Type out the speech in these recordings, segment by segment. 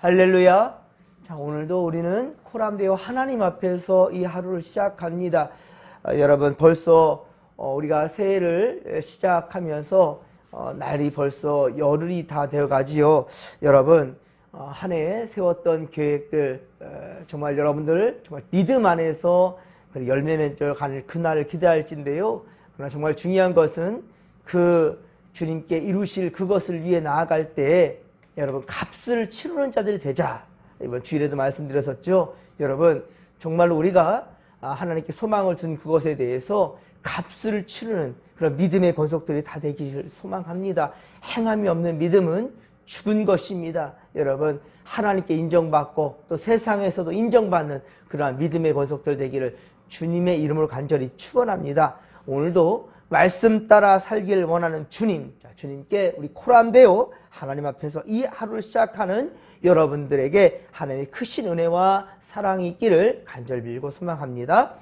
할렐루야. 자, 오늘도 우리는 코람데오 하나님 앞에서 이 하루를 시작합니다. 아, 여러분, 벌써 어, 우리가 새해를 시작하면서 어, 날이 벌써 열흘이 다 되어 가지요. 여러분, 어, 한해 세웠던 계획들, 어, 정말 여러분들 정말 믿음 안에서 그 열매 가는 그날을 기대할진데요. 그러나 정말 중요한 것은 그 주님께 이루실 그것을 위해 나아갈 때 여러분 값을 치르는 자들이 되자. 이번 주일에도 말씀드렸었죠. 여러분 정말로 우리가 아, 하나님께 소망을 둔 그것에 대해서 값을 치르는 그런 믿음의 권속들이 다 되기를 소망합니다. 행함이 없는 믿음은 죽은 것입니다. 여러분 하나님께 인정받고 또 세상에서도 인정받는 그러한 믿음의 권속들 되기를 주님의 이름으로 간절히 축원합니다. 오늘도 말씀 따라 살길 원하는 주님, 자, 주님께 우리 코람데오 하나님 앞에서 이 하루를 시작하는 여러분들에게 하나님의 크신 은혜와 사랑이 있기를 간절히 빌고 소망합니다.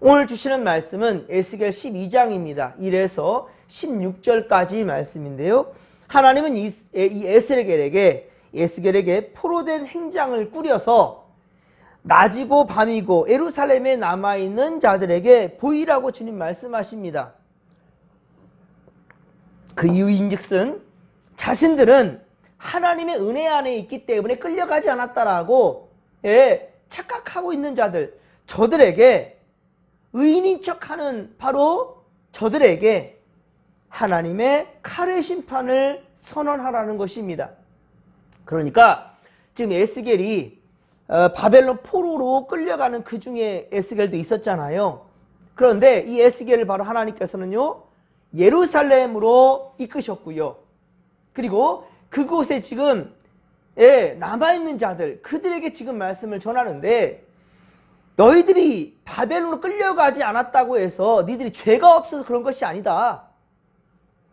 오늘 주시는 말씀은 에스겔 12장입니다. 1에서 16절까지 말씀인데요. 하나님은 이, 이 에스겔에게 에스겔에게 포로된 행장을 꾸려서 낮이고 밤이고 에루살렘에 남아 있는 자들에게 보이라고 주님 말씀하십니다. 그 이유인즉슨 자신들은 하나님의 은혜 안에 있기 때문에 끌려가지 않았다라고 예, 착각하고 있는 자들 저들에게 의인인 척하는 바로 저들에게 하나님의 칼의 심판을 선언하라는 것입니다. 그러니까 지금 에스겔이 어, 바벨론 포로로 끌려가는 그 중에 에스겔도 있었잖아요. 그런데 이 에스겔을 바로 하나님께서는요, 예루살렘으로 이끄셨고요. 그리고 그곳에 지금 예, 남아있는 자들, 그들에게 지금 말씀을 전하는데, 너희들이 바벨론으로 끌려가지 않았다고 해서 니들이 죄가 없어서 그런 것이 아니다.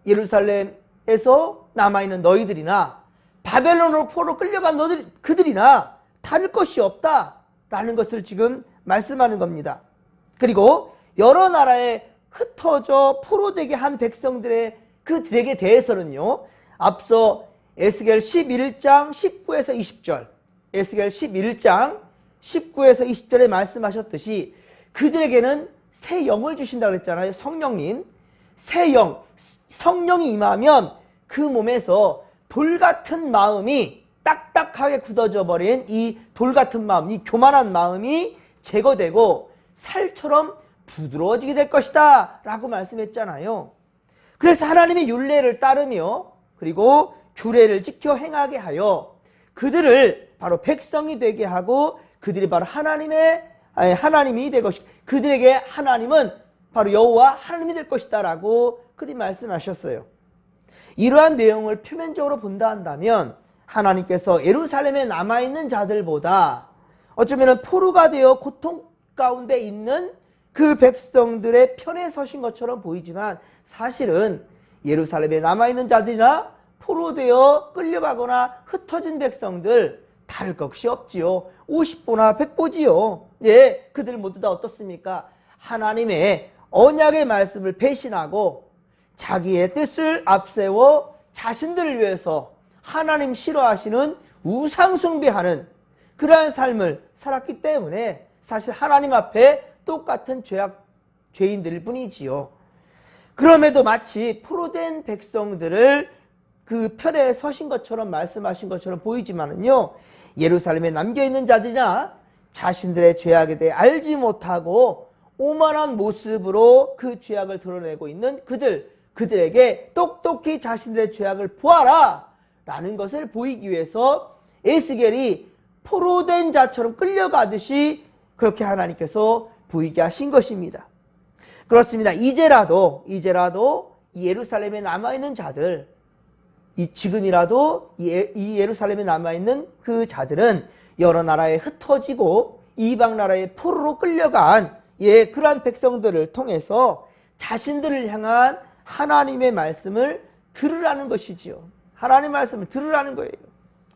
예루살렘에서 남아있는 너희들이나 바벨론으로 포로 끌려간 너들 그들이나 다를 것이 없다라는 것을 지금 말씀하는 겁니다. 그리고 여러 나라에 흩어져 포로되게 한 백성들의 그들에게 대해서는요. 앞서 에스겔 11장 19에서 20절 에스겔 11장 19에서 20절에 말씀하셨듯이 그들에게는 새 영을 주신다 그랬잖아요. 성령님. 새 영, 성령이 임하면 그 몸에서 돌 같은 마음이 딱딱하게 굳어져 버린 이 돌 같은 마음, 이 교만한 마음이 제거되고 살처럼 부드러워지게 될 것이다 라고 말씀했잖아요. 그래서 하나님의 윤례를 따르며 그리고 규례를 지켜 행하게 하여 그들을 바로 백성이 되게 하고 그들이 바로 하나님의 아니, 하나님이 될 것이 그들에게 하나님은 바로 여호와 하나님이 될 것이다라고 그리 말씀하셨어요. 이러한 내용을 표면적으로 본다 한다면 하나님께서 예루살렘에 남아 있는 자들보다 어쩌면 포로가 되어 고통 가운데 있는 그 백성들의 편에 서신 것처럼 보이지만 사실은 예루살렘에 남아 있는 자들이나 포로되어 끌려가거나 흩어진 백성들 다를 것이 없지요. 50보나 100보지요. 예, 그들 모두 다 어떻습니까? 하나님의 언약의 말씀을 배신하고 자기의 뜻을 앞세워 자신들을 위해서 하나님 싫어하시는 우상숭배하는 그러한 삶을 살았기 때문에 사실 하나님 앞에 똑같은 죄악 죄인들일 뿐이지요. 그럼에도 마치 포로된 백성들을 그 편에 서신 것처럼 말씀하신 것처럼 보이지만은요. 예루살렘에 남겨 있는 자들이나 자신들의 죄악에 대해 알지 못하고 오만한 모습으로 그 죄악을 드러내고 있는 그들 그들에게 똑똑히 자신들의 죄악을 보아라 라는 것을 보이기 위해서 에스겔이 포로된 자처럼 끌려가듯이 그렇게 하나님께서 보이게 하신 것입니다. 그렇습니다. 이제라도 이제라도 예루살렘에 남아 있는 자들 이 지금이라도 이 예루살렘에 남아 있는 그 자들은 여러 나라에 흩어지고 이방 나라의 포로로 끌려간 예 그러한 백성들을 통해서 자신들을 향한 하나님의 말씀을 들으라는 것이지요. 하나님 말씀을 들으라는 거예요.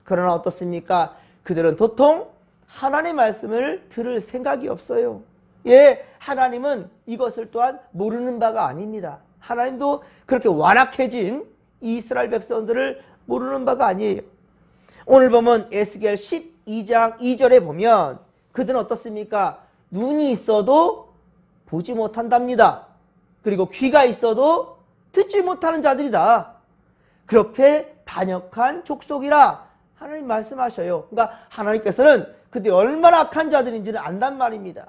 그러나 어떻습니까? 그들은 도통 하나님의 말씀을 들을 생각이 없어요. 예, 하나님은 이것을 또한 모르는 바가 아닙니다. 하나님도 그렇게 완악해진 이스라엘 백성들을 모르는 바가 아니에요. 오늘 보면 에스겔 12장 2절에 보면 그들은 어떻습니까? 눈이 있어도 보지 못한답니다. 그리고 귀가 있어도 듣지 못하는 자들이다. 그렇게 반역한 족속이라 하나님 말씀하셔요. 그러니까 하나님께서는 그때 얼마나 악한 자들인지를 안단 말입니다.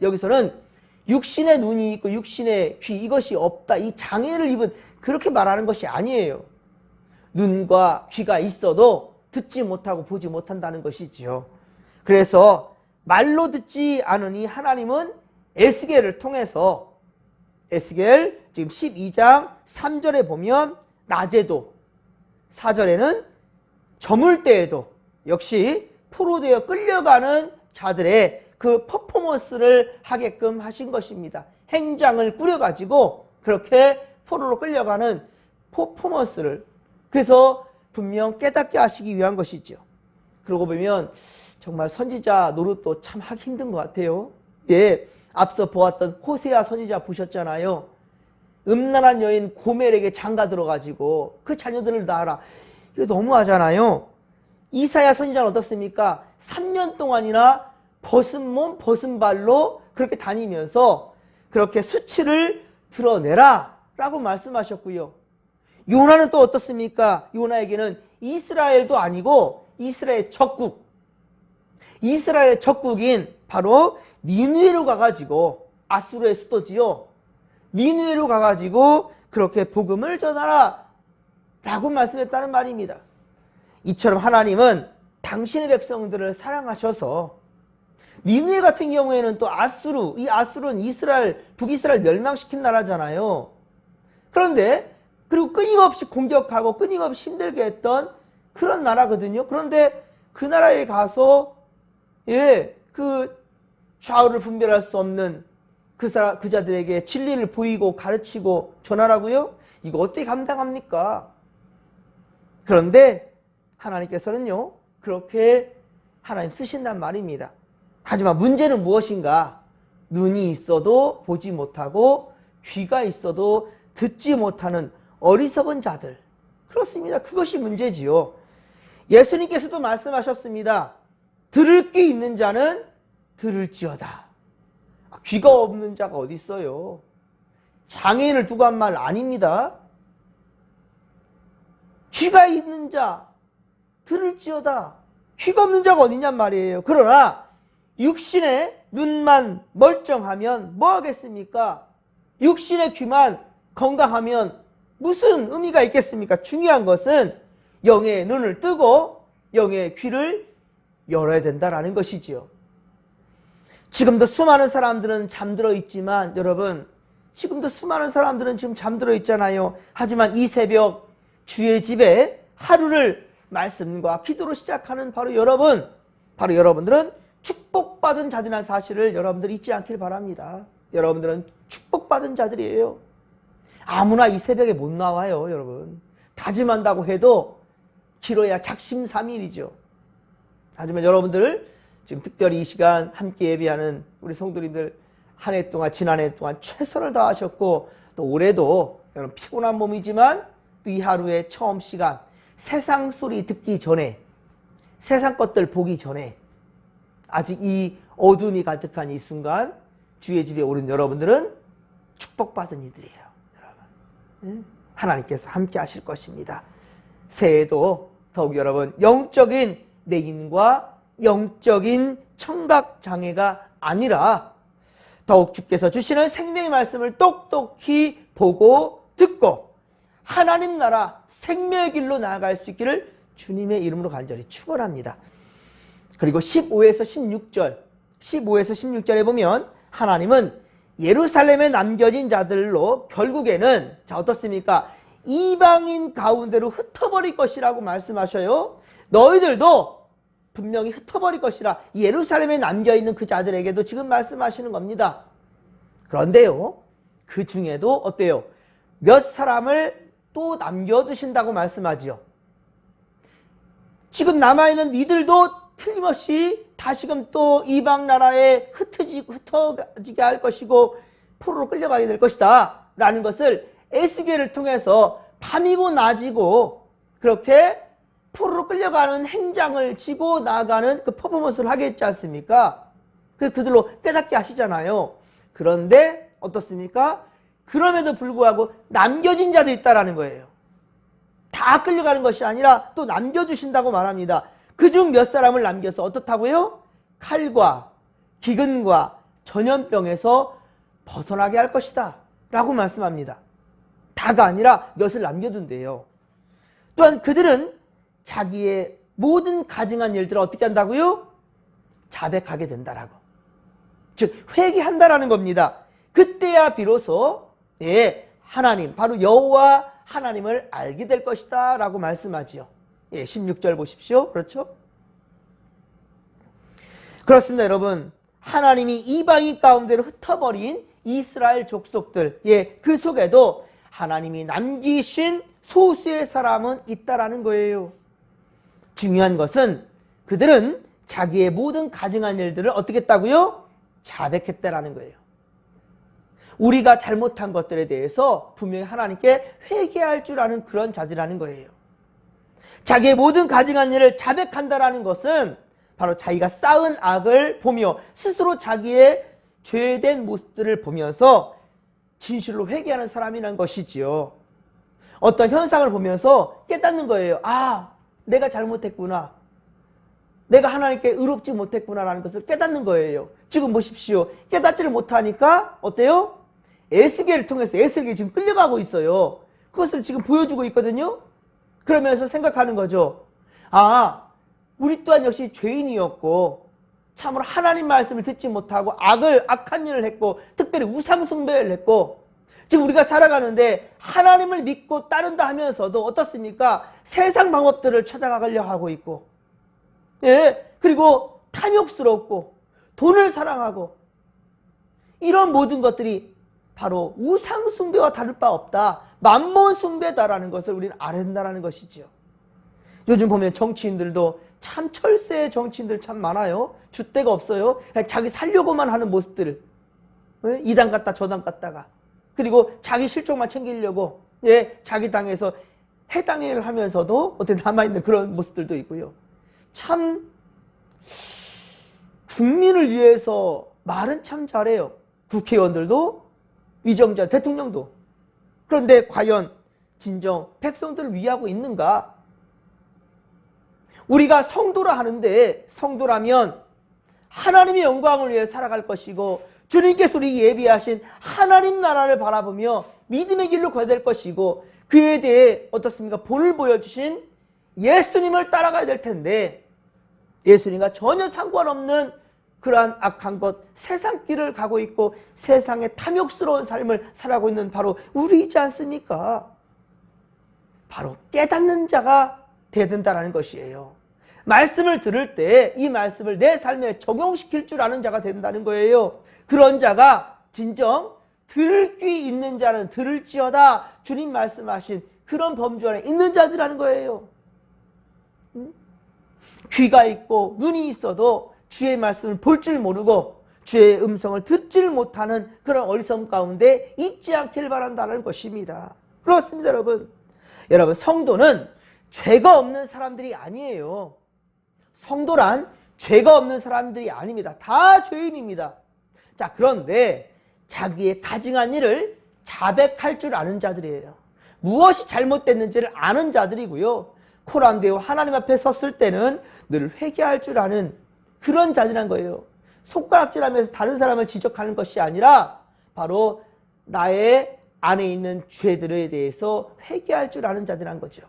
여기서는 육신의 눈이 있고 육신의 귀 이것이 없다. 이 장애를 입은 그렇게 말하는 것이 아니에요. 눈과 귀가 있어도 듣지 못하고 보지 못한다는 것이지요. 그래서 말로 듣지 않으니 하나님은 에스겔을 통해서 에스겔 지금 12장 3절에 보면 낮에도 4절에는 저물 때에도 역시 포로되어 끌려가는 자들의 그 퍼포먼스를 하게끔 하신 것입니다. 행장을 꾸려가지고 그렇게 포로로 끌려가는 퍼포먼스를 그래서 분명 깨닫게 하시기 위한 것이죠. 그러고 보면 정말 선지자 노릇도 참 하기 힘든 것 같아요. 예, 앞서 보았던 호세아 선지자 보셨잖아요. 음란한 여인 고멜에게 장가 들어가지고 그 자녀들을 낳아라. 이거 너무하잖아요. 이사야 선지자는 어떻습니까? 3년 동안이나 벗은 몸, 벗은 발로 그렇게 다니면서 그렇게 수치를 드러내라 라고 말씀하셨고요. 요나는 또 어떻습니까? 요나에게는 이스라엘도 아니고 이스라엘 적국, 이스라엘 적국인 바로 니누에로 가가지고 아수르의 수도지요. 니누에로 가가지고 그렇게 복음을 전하라 라고 말씀했다는 말입니다. 이처럼 하나님은 당신의 백성들을 사랑하셔서 니누에 같은 경우에는 또 아수르, 이 아수르는 이스라엘, 북이스라엘 멸망시킨 나라잖아요. 그런데 그리고 끊임없이 공격하고 끊임없이 힘들게 했던 그런 나라거든요. 그런데 그 나라에 가서 예, 그 좌우를 분별할 수 없는 그 사람 그 자들에게 진리를 보이고 가르치고 전하라고요? 이거 어떻게 감당합니까? 그런데 하나님께서는요. 그렇게 하나님 쓰신단 말입니다. 하지만 문제는 무엇인가? 눈이 있어도 보지 못하고 귀가 있어도 듣지 못하는 어리석은 자들. 그렇습니다. 그것이 문제지요. 예수님께서도 말씀하셨습니다. 들을 귀 있는 자는 들을지어다. 귀가 없는 자가 어디 있어요? 장애인을 두고 한 말 아닙니다. 귀가 있는 자 들을지어다. 귀가 없는 자가 어디냔 말이에요. 그러나 육신의 눈만 멀쩡하면 뭐 하겠습니까? 육신의 귀만 건강하면 무슨 의미가 있겠습니까? 중요한 것은 영의 눈을 뜨고 영의 귀를 열어야 된다라는 것이지요. 지금도 수많은 사람들은 잠들어 있지만 여러분 지금도 수많은 사람들은 지금 잠들어 있잖아요. 하지만 이 새벽 주의 집에 하루를 말씀과 기도로 시작하는 바로 여러분, 바로 여러분들은 축복받은 자들이라는 사실을 여러분들 잊지 않길 바랍니다. 여러분들은 축복받은 자들이에요. 아무나 이 새벽에 못 나와요, 여러분. 다짐한다고 해도 길어야 작심삼일이죠. 하지만 여러분들 지금 특별히 이 시간 함께 예비하는 우리 성도님들 한 해 동안 지난 해 동안 최선을 다하셨고 또 올해도 여러분 피곤한 몸이지만 이 하루의 처음 시간 세상 소리 듣기 전에 세상 것들 보기 전에 아직 이 어둠이 가득한 이 순간 주의 집에 오른 여러분들은 축복받은 이들이에요. 여러분. 하나님께서 함께 하실 것입니다. 새해도 더욱 여러분 영적인 내인과 영적인 청각 장애가 아니라 더욱 주께서 주시는 생명의 말씀을 똑똑히 보고 듣고 하나님 나라 생명의 길로 나아갈 수 있기를 주님의 이름으로 간절히 축원합니다. 그리고 15에서 16절, 15에서 16절에 보면 하나님은 예루살렘에 남겨진 자들로 결국에는 자 어떻습니까? 이방인 가운데로 흩어버릴 것이라고 말씀하셔요. 너희들도 분명히 흩어버릴 것이라 예루살렘에 남겨있는 그 자들에게도 지금 말씀하시는 겁니다. 그런데요, 그 중에도 어때요? 몇 사람을 또 남겨두신다고 말씀하지요. 지금 남아있는 이들도 틀림없이 다시금 또 이방 나라에 흩어지, 흩어지게 할 것이고 포로로 끌려가게 될 것이다. 라는 것을 에스겔을 통해서 밤이고 낮이고 그렇게 포로로 끌려가는 행장을 지고 나가는 그 퍼포먼스를 하겠지 않습니까? 그래서 그들로 깨닫게 하시잖아요. 그런데 어떻습니까? 그럼에도 불구하고 남겨진 자도 있다라는 거예요. 다 끌려가는 것이 아니라 또 남겨주신다고 말합니다. 그중 몇 사람을 남겨서 어떻다고요? 칼과 기근과 전염병에서 벗어나게 할 것이다. 라고 말씀합니다. 다가 아니라 몇을 남겨둔대요. 또한 그들은 자기의 모든 가증한 일들을 어떻게 한다고요? 자백하게 된다라고. 즉 회개한다라는 겁니다. 그때야 비로소 예, 하나님 바로 여호와 하나님을 알게 될 것이다 라고 말씀하지요. 예, 16절 보십시오. 그렇죠? 그렇습니다, 여러분. 하나님이 이방인 가운데로 흩어버린 이스라엘 족속들, 예, 그 속에도 하나님이 남기신 소수의 사람은 있다라는 거예요. 중요한 것은 그들은 자기의 모든 가증한 일들을 어떻게 했다고요? 자백했다라는 거예요. 우리가 잘못한 것들에 대해서 분명히 하나님께 회개할 줄 아는 그런 자들이라는 거예요. 자기의 모든 가증한 일을 자백한다라는 것은 바로 자기가 쌓은 악을 보며 스스로 자기의 죄된 모습들을 보면서 진실로 회개하는 사람이라는 것이지요. 어떤 현상을 보면서 깨닫는 거예요. 아, 내가 잘못했구나. 내가 하나님께 의롭지 못했구나라는 것을 깨닫는 거예요. 지금 보십시오. 깨닫지를 못하니까 어때요? 에스겔을 통해서 에스겔이 지금 끌려가고 있어요. 그것을 지금 보여주고 있거든요. 그러면서 생각하는 거죠. 아, 우리 또한 역시 죄인이었고 참으로 하나님 말씀을 듣지 못하고 악을 악한 일을 했고 특별히 우상 숭배를 했고 지금 우리가 살아가는데 하나님을 믿고 따른다 하면서도 어떻습니까? 세상 방법들을 찾아가려 하고 있고 예 그리고 탐욕스럽고 돈을 사랑하고 이런 모든 것들이 바로 우상 숭배와 다를 바 없다. 만몬 숭배다라는 것을 우리는 된다는 것이지요. 요즘 보면 정치인들도 참 철새 정치인들 참 많아요. 줏대가 없어요. 자기 살려고만 하는 모습들. 예? 이당 갔다 저 당 갔다가. 그리고 자기 실족만 챙기려고 예, 자기 당에서 해당을 하면서도 어떻게 남아있는 그런 모습들도 있고요. 참 국민을 위해서 말은 참 잘해요. 국회의원들도 위정자 대통령도. 그런데 과연 진정 백성들을 위하고 있는가? 우리가 성도라 하는데 성도라면 하나님의 영광을 위해 살아갈 것이고 주님께서 우리 예비하신 하나님 나라를 바라보며 믿음의 길로 가야 될 것이고 그에 대해 어떻습니까? 본을 보여주신 예수님을 따라가야 될 텐데 예수님과 전혀 상관없는 그러한 악한 것, 세상 길을 가고 있고 세상의 탐욕스러운 삶을 살아가고 있는 바로 우리이지 않습니까? 바로 깨닫는 자가 되야 된다는 것이에요. 말씀을 들을 때 이 말씀을 내 삶에 적용시킬 줄 아는 자가 된다는 거예요. 그런 자가 진정 들을 귀 있는 자는 들을지어다 주님 말씀하신 그런 범주 안에 있는 자들이라는 거예요. 귀가 있고 눈이 있어도 주의 말씀을 볼 줄 모르고 주의 음성을 듣질 못하는 그런 어리석음 가운데 있지 않길 바란다는 것입니다. 그렇습니다, 여러분. 여러분, 성도는 죄가 없는 사람들이 아니에요. 성도란 죄가 없는 사람들이 아닙니다. 다 죄인입니다. 자, 그런데 자기의 가증한 일을 자백할 줄 아는 자들이에요. 무엇이 잘못됐는지를 아는 자들이고요. 코란 배우 하나님 앞에 섰을 때는 늘 회개할 줄 아는 그런 자들이란 거예요. 손가락질하면서 다른 사람을 지적하는 것이 아니라 바로 나의 안에 있는 죄들에 대해서 회개할 줄 아는 자들이란 거죠.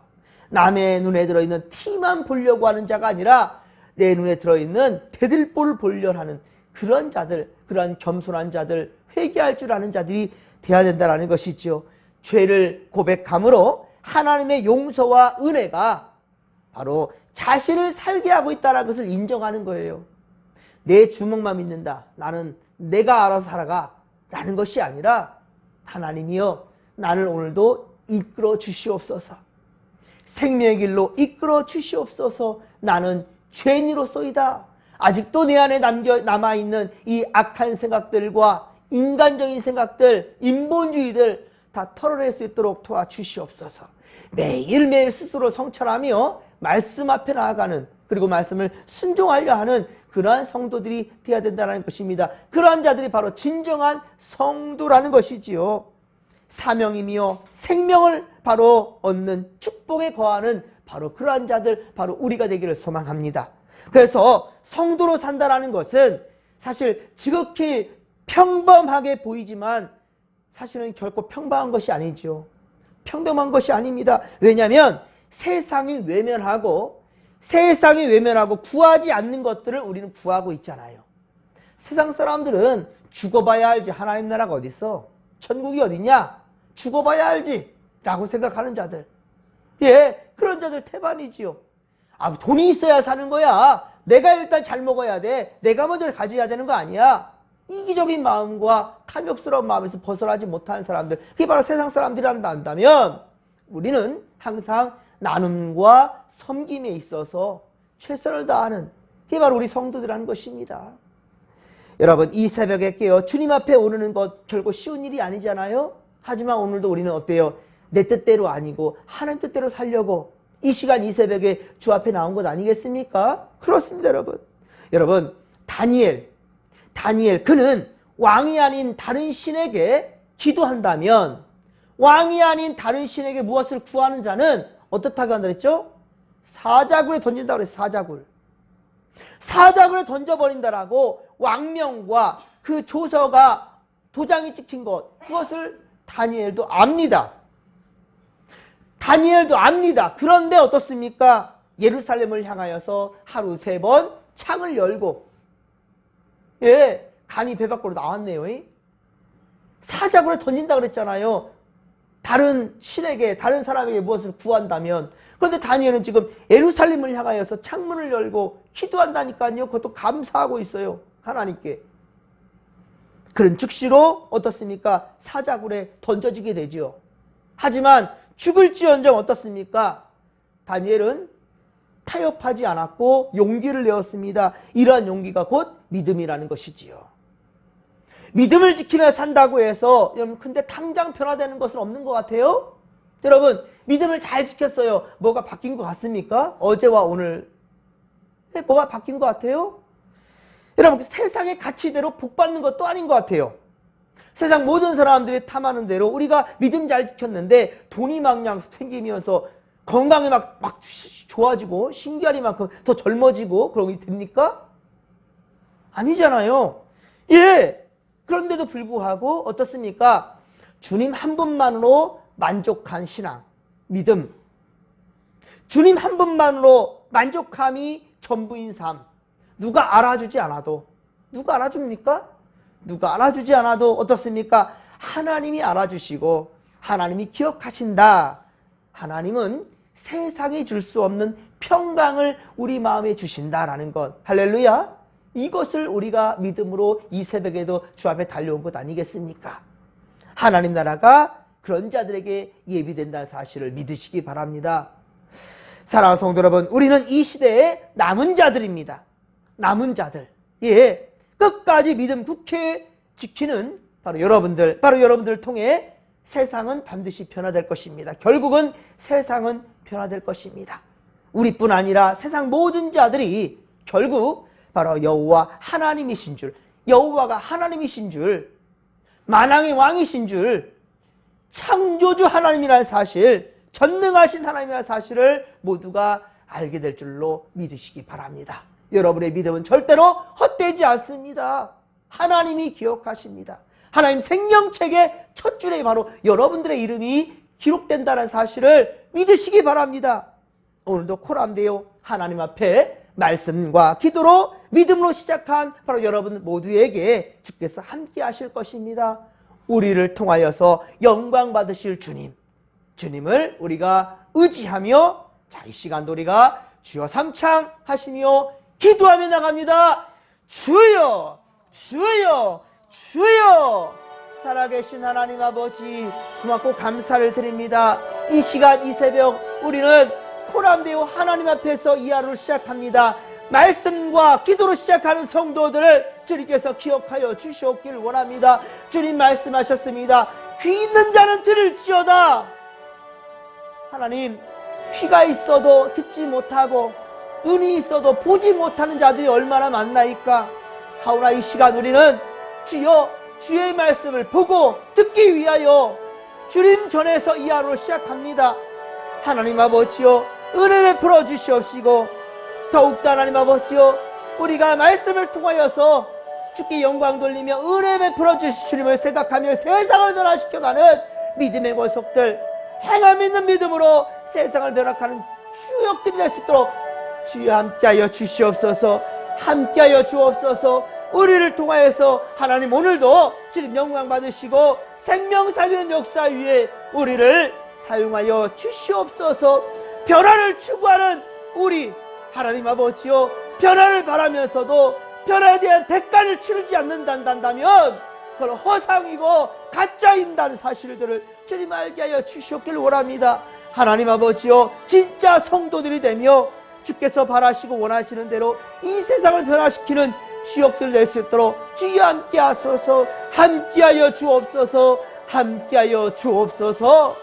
남의 눈에 들어있는 티만 보려고 하는 자가 아니라 내 눈에 들어있는 대들보를 보려 하는 그런 자들, 그런 겸손한 자들, 회개할 줄 아는 자들이 되어야 된다는 것이죠. 죄를 고백함으로 하나님의 용서와 은혜가 바로 자신을 살게 하고 있다는 것을 인정하는 거예요. 내 주먹만 믿는다. 나는 내가 알아서 살아가. 라는 것이 아니라 하나님이여 나를 오늘도 이끌어 주시옵소서. 생명의 길로 이끌어 주시옵소서. 나는 죄인으로서이다. 아직도 내 안에 남겨 남아있는 이 악한 생각들과 인간적인 생각들, 인본주의들 다 털어낼 수 있도록 도와주시옵소서. 매일매일 스스로 성찰하며 말씀 앞에 나아가는 그리고 말씀을 순종하려 하는 그러한 성도들이 되어야 된다는 것입니다. 그러한 자들이 바로 진정한 성도라는 것이지요. 사명이며 생명을 바로 얻는 축복에 거하는 바로 그러한 자들 바로 우리가 되기를 소망합니다. 그래서 성도로 산다라는 것은 사실 지극히 평범하게 보이지만 사실은 결코 평범한 것이 아니죠. 평범한 것이 아닙니다. 왜냐하면 세상이 외면하고 세상이 외면하고 구하지 않는 것들을 우리는 구하고 있잖아요. 세상 사람들은 죽어봐야 알지 하나님 나라가 어디 있어? 천국이 어디냐? 죽어봐야 알지 라고 생각하는 자들. 예, 그런 자들 태반이지요. 아, 돈이 있어야 사는 거야. 내가 일단 잘 먹어야 돼. 내가 먼저 가져야 되는 거 아니야. 이기적인 마음과 탐욕스러운 마음에서 벗어나지 못하는 사람들. 그게 바로 세상 사람들이란다 한다면 우리는 항상 나눔과 섬김에 있어서 최선을 다하는 그게 바로 우리 성도들이라는 것입니다. 여러분 이 새벽에 깨어 주님 앞에 오르는 것 결코 쉬운 일이 아니잖아요. 하지만 오늘도 우리는 어때요? 내 뜻대로 아니고 하나님 뜻대로 살려고 이 시간 이 새벽에 주 앞에 나온 것 아니겠습니까? 그렇습니다, 여러분. 여러분 다니엘 다니엘 그는 왕이 아닌 다른 신에게 기도한다면 왕이 아닌 다른 신에게 무엇을 구하는 자는 어떻다고 한다 그랬죠? 사자굴에 던진다고 그랬어요. 사자굴. 사자굴에 던져버린다라고 왕명과 그 조서가 도장이 찍힌 것 그것을 다니엘도 압니다. 다니엘도 압니다. 그런데 어떻습니까? 예루살렘을 향하여서 하루 세 번 창을 열고 예, 간이 배 밖으로 나왔네요. 사자굴에 던진다 그랬잖아요. 다른 신에게, 다른 사람에게 무엇을 구한다면. 그런데 다니엘은 지금 예루살렘을 향하여서 창문을 열고 기도한다니까요. 그것도 감사하고 있어요. 하나님께. 그런 즉시로 어떻습니까? 사자굴에 던져지게 되죠. 하지만 죽을지언정 어떻습니까? 다니엘은 타협하지 않았고 용기를 내었습니다. 이러한 용기가 곧 믿음이라는 것이지요. 믿음을 지키며 산다고 해서 여러분 근데 당장 변화되는 것은 없는 것 같아요. 여러분 믿음을 잘 지켰어요. 뭐가 바뀐 것 같습니까? 어제와 오늘 네, 뭐가 바뀐 것 같아요? 여러분 세상의 가치대로 복 받는 것도 아닌 것 같아요. 세상 모든 사람들이 탐하는 대로 우리가 믿음 잘 지켰는데 돈이 막냥 생기면서 건강이 막, 막 좋아지고 신기하리만큼 더 젊어지고 그런 게 됩니까? 아니잖아요. 예. 그런데도 불구하고 어떻습니까? 주님 한 분만으로 만족한 신앙, 믿음. 주님 한 분만으로 만족함이 전부인 삶. 누가 알아주지 않아도 누가 알아줍니까? 누가 알아주지 않아도 어떻습니까? 하나님이 알아주시고 하나님이 기억하신다. 하나님은 세상이 줄 수 없는 평강을 우리 마음에 주신다라는 것. 할렐루야. 이것을 우리가 믿음으로 이 새벽에도 주 앞에 달려온 것 아니겠습니까? 하나님 나라가 그런 자들에게 예비된다는 사실을 믿으시기 바랍니다. 사랑하는 성도 여러분, 우리는 이 시대의 남은 자들입니다. 남은 자들. 예. 끝까지 믿음 굳게 지키는 바로 여러분들, 바로 여러분들을 통해 세상은 반드시 변화될 것입니다. 결국은 세상은 변화될 것입니다. 우리뿐 아니라 세상 모든 자들이 결국 바로 여호와 하나님이신 줄, 여호와가 하나님이신 줄, 만왕의 왕이신 줄, 창조주 하나님이라는 사실, 전능하신 하나님이라는 사실을 모두가 알게 될 줄로 믿으시기 바랍니다. 여러분의 믿음은 절대로 헛되지 않습니다. 하나님이 기억하십니다. 하나님 생명책의 첫 줄에 바로 여러분들의 이름이 기록된다는 사실을 믿으시기 바랍니다. 오늘도 코람데요 하나님 앞에 말씀과 기도로 믿음으로 시작한 바로 여러분 모두에게 주께서 함께 하실 것입니다. 우리를 통하여서 영광 받으실 주님, 주님을 우리가 의지하며 자, 이 시간도 우리가 주여 삼창 하시며 기도하며 나갑니다. 주여, 주여, 주여. 살아계신 하나님 아버지 고맙고 감사를 드립니다. 이 시간 이 새벽 우리는 포람되어 하나님 앞에서 이 하루를 시작합니다. 말씀과 기도로 시작하는 성도들을 주님께서 기억하여 주시옵길 원합니다. 주님 말씀하셨습니다. 귀 있는 자는 들을지어다. 하나님 귀가 있어도 듣지 못하고 눈이 있어도 보지 못하는 자들이 얼마나 많나이까 하오나 이 시간 우리는 주여 주의 말씀을 보고 듣기 위하여 주님 전에서 이 하루를 시작합니다. 하나님 아버지여 은혜 베풀어 주시옵시고 더욱더 하나님 아버지여 우리가 말씀을 통하여서 주께 영광 돌리며 은혜 베풀어 주신 주님을 생각하며 세상을 변화시켜가는 믿음의 권속들 행함 있는 믿음으로 세상을 변화하는 주역들이 될 수 있도록 주여 함께하여 주시옵소서 함께하여 주옵소서 우리를 통하여서 하나님 오늘도 주님 영광 받으시고 생명 살리는 역사 위에 우리를 사용하여 주시옵소서. 변화를 추구하는 우리 하나님 아버지요 변화를 바라면서도 변화에 대한 대가를 치르지 않는단다면 그건 허상이고 가짜인다는 사실들을 주님 알게 하여 주시옵기를 원합니다. 하나님 아버지요 진짜 성도들이 되며 주께서 바라시고 원하시는 대로 이 세상을 변화시키는 지역들 낼 수 있도록 주여 함께 하소서 함께하여 주옵소서 함께하여 주옵소서